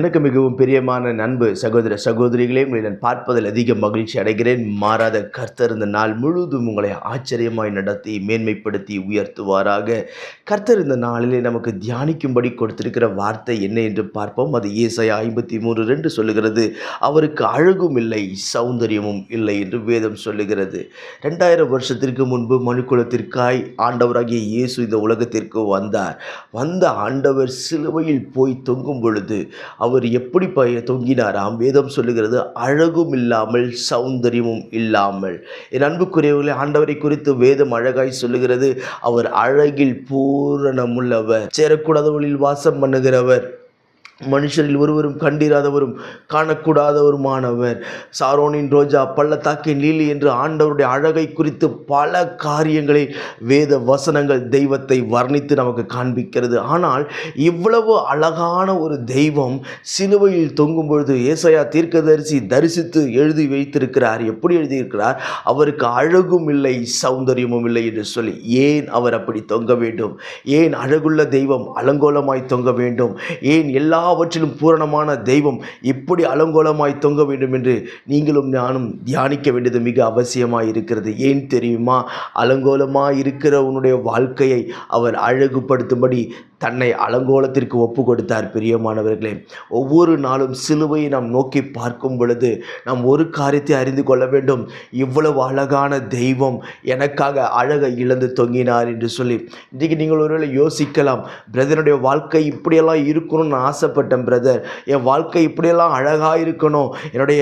எனக்கு மிகவும் பிரியமான நண்பு சகோதர சகோதரிகளே உங்களை நான் பார்ப்பதில் அதிக மகிழ்ச்சி அடைகிறேன். மாறாத கர்த்தர் இந்த நாள் முழுவதும் உங்களை ஆச்சரியமாய் நடத்தி மேன்மைப்படுத்தி உயர்த்துவாராக. கர்த்தர் இந்த நாளிலே நமக்கு தியானிக்கும்படி கொடுத்திருக்கிற வார்த்தை என்ன என்று பார்ப்போம். அது ஏசாயா ஐம்பத்தி மூன்று ரெண்டு சொல்லுகிறது அவருக்கு அழகும் இல்லை சௌந்தரியமும் இல்லை என்று வேதம் சொல்லுகிறது. ரெண்டாயிரம் வருஷத்திற்கு முன்பு மனுக்குலத்திற்காய் ஆண்டவராகிய இயேசு இந்த உலகத்திற்கு வந்தார். வந்த ஆண்டவர் சிலுவையில் போய் தொங்கும் பொழுது அவர் எப்படி பய தொங்கினாராம்? வேதம் சொல்லுகிறது அழகும் இல்லாமல் சௌந்தரியமும் இல்லாமல். என் அன்புக்குரியவர்களே ஆண்டவரை குறித்து வேதம் அழகாய் சொல்லுகிறது. அவர் அழகில் பூரணமுள்ளவர் சேரக்கூடாதவர்களில் வாசம் பண்ணுகிறவர். மனுஷரில் ஒருவரும் கண்டிராதவரும் காணக்கூடாதவருமானவர். சாரோனின் ரோஜா பள்ளத்தாக்கின் லீலி என்று ஆண்டவருடைய அழகை குறித்து பல காரியங்களை வேத வசனங்கள் தெய்வத்தை வர்ணித்து நமக்கு காண்பிக்கிறது. ஆனால் இவ்வளவு அழகான ஒரு தெய்வம் சிலுவையில் தொங்கும் பொழுது ஏசையா தீர்க்கதரிசி தரிசித்து எழுதி வைத்திருக்கிறார். எப்படி எழுதியிருக்கிறார்? அவருக்கு அழகும் இல்லை சௌந்தரியமும் இல்லை என்று சொல்லி. ஏன் அவர் அப்படி தொங்க வேண்டும்? ஏன் அழகுள்ள தெய்வம் அலங்கோலமாய் தொங்க வேண்டும்? ஏன் எல்லா எல்லாவற்றிலும் பூரணமான தெய்வம் இப்படி அலங்கோலமாய் தொங்க வேண்டும் என்று நீங்களும் நானும் தியானிக்க வேண்டியது மிக அவசியமாக இருக்கிறது. ஏன் தெரியுமா? அலங்கோலமாக இருக்கிற உன்னுடைய வாழ்க்கையை அவர் அழகுபடுத்தும்படி தன்னை அலங்கோலத்திற்கு ஒப்பு கொடுத்தார். பிரியமானவர்களே ஒவ்வொரு நாளும் சிலுவையை நாம் நோக்கி பார்க்கும் பொழுது நாம் ஒரு காரியத்தை அறிந்து கொள்ள வேண்டும். இவ்வளவு அழகான தெய்வம் எனக்காக அழகை இழந்து தொங்கினார் என்று சொல்லி இன்றைக்கு நீங்கள் ஒருவேளை யோசிக்கலாம் பிரதனுடைய வாழ்க்கை இப்படியெல்லாம் இருக்கணும்னு நான் ஆசைப்பட்டேன் பிரதர் என் வாழ்க்கை இப்படியெல்லாம் அழகாக இருக்கணும். என்னுடைய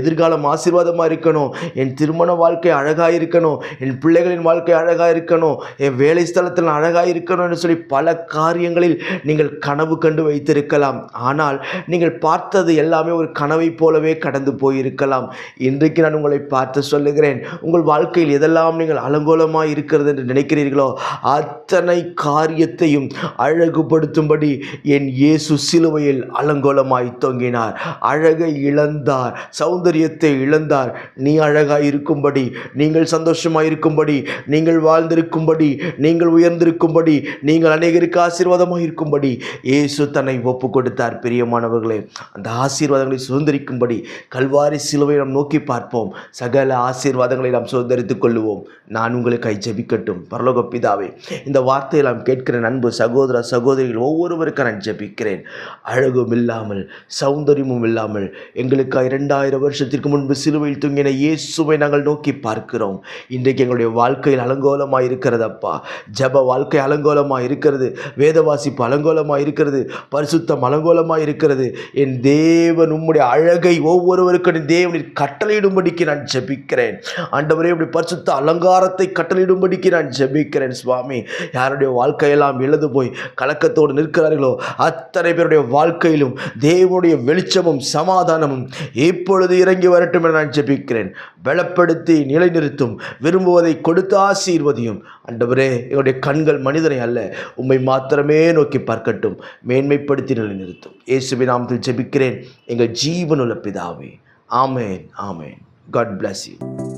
எதிர்காலம் ஆசீர்வாதமாக இருக்கணும். என் திருமண வாழ்க்கை அழகாக இருக்கணும். என் பிள்ளைகளின் வாழ்க்கை அழகாக இருக்கணும். என் வேலை ஸ்தலத்தில் அழகாக இருக்கணும் சொல்லி பல காரியங்களில் நீங்கள் கனவு கண்டு வைத்திருக்கலாம். ஆனால் நீங்கள் பார்த்தது எல்லாமே ஒரு கனவை போலவே கடந்து போயிருக்கலாம். இன்றைக்கு நான் உங்களை பார்த்து சொல்லுகிறேன் உங்கள் வாழ்க்கையில் எதெல்லாம் நீங்கள் அலங்கோலமாக இருக்கிறது என்று நினைக்கிறீர்களோ அத்தனை காரியத்தையும் அழகுபடுத்தும்படி என் இயேசு சிலுவையில் அலங்கோலமாய் தொங்கினார். அழகை இழந்தார். சௌந்தரியத்தை இழந்தார். நீ அழகாய் இருக்கும்படி நீங்கள் சந்தோஷமாய் இருக்கும்படி நீங்கள் வாழ்ந்திருக்கும்படி நீங்கள் உயர்ந்திருக்கும்படி நீங்கள் அநேகருக்கு ஆசீர்வாதமாக இருக்கும்படி இயேசு தன்னை ஒப்பு கொடுத்தார் பிரியமானவர்களே அந்த ஆசீர்வாதங்களை சுதந்திரிக்கும்படி கல்வாரி சிலுவை நாம் நோக்கி பார்ப்போம். சகல ஆசீர்வாதங்களை நாம் சுதந்திரித்துக் கொள்ளுவோம். நான் உங்களுக்கு ஜெபிக்கட்டும். பரலோக பிதாவே இந்த வார்த்தையை நாம் கேட்கிற நண்பு சகோதர சகோதரிகள் ஒவ்வொருவருக்கும் நான் ஜெபிக்கிறேன். அழகும் இல்லாமல் சௌந்தரியமும் இல்லாமல் எங்களுக்காக இரண்டாயிரம் வருஷத்திற்கு முன்பு சிலுவையில் தூங்கின இயேசுவை நாங்கள் நோக்கி பார்க்கிறோம். இன்றைக்கு எங்களுடைய வாழ்க்கையில் அலங்கோலமாக இருக்கிறதப்பா ஜப வாழ்க்கை அலங்கோலமாக இருக்கிறது வேதவாசிப்பு அலங்கோலமாக இருக்கிறது பரிசுத்தம் அலங்கோலமாக இருக்கிறது என் தேவன் உம்முடைய அழகை ஒவ்வொருவருக்கும் தேவனின் கட்டளையிடும்படிக்கு நான் ஜெபிக்கிறேன். ஆண்டவரே இப்படி பரிசுத்த அலங்காரத்தை கட்டளையிடும்படிக்கு நான் ஜெபிக்கிறேன் சுவாமி. யாருடைய வாழ்க்கையெல்லாம் எழுது போய் கலக்கத்தோடு நிற்கிறார்களோ அத்தனை பேருடைய வாழ்க்கையிலும் தேவனுடைய வெளிச்சமும் சமாதானமும் இப்பொழுது இறங்கி வரட்டும் என நான் ஜெபிக்கிறேன். பலப்படுத்தி நிலைநிறுத்தும் விரும்புவதை கொடுத்து ஆசீர்வதியும். அண்டவரே என்னுடைய கண்கள் மனிதனை அல்ல உம்மை மாத்திரமே நோக்கி பார்க்கட்டும். மேன்மைப்படுத்தி நிலைநிறுத்தும். இயேசுவின் நாமத்தில் ஜெபிக்கிறேன். எங்கள் ஜீவனுள்ள பிதாவே. ஆமேன் ஆமேன். God bless you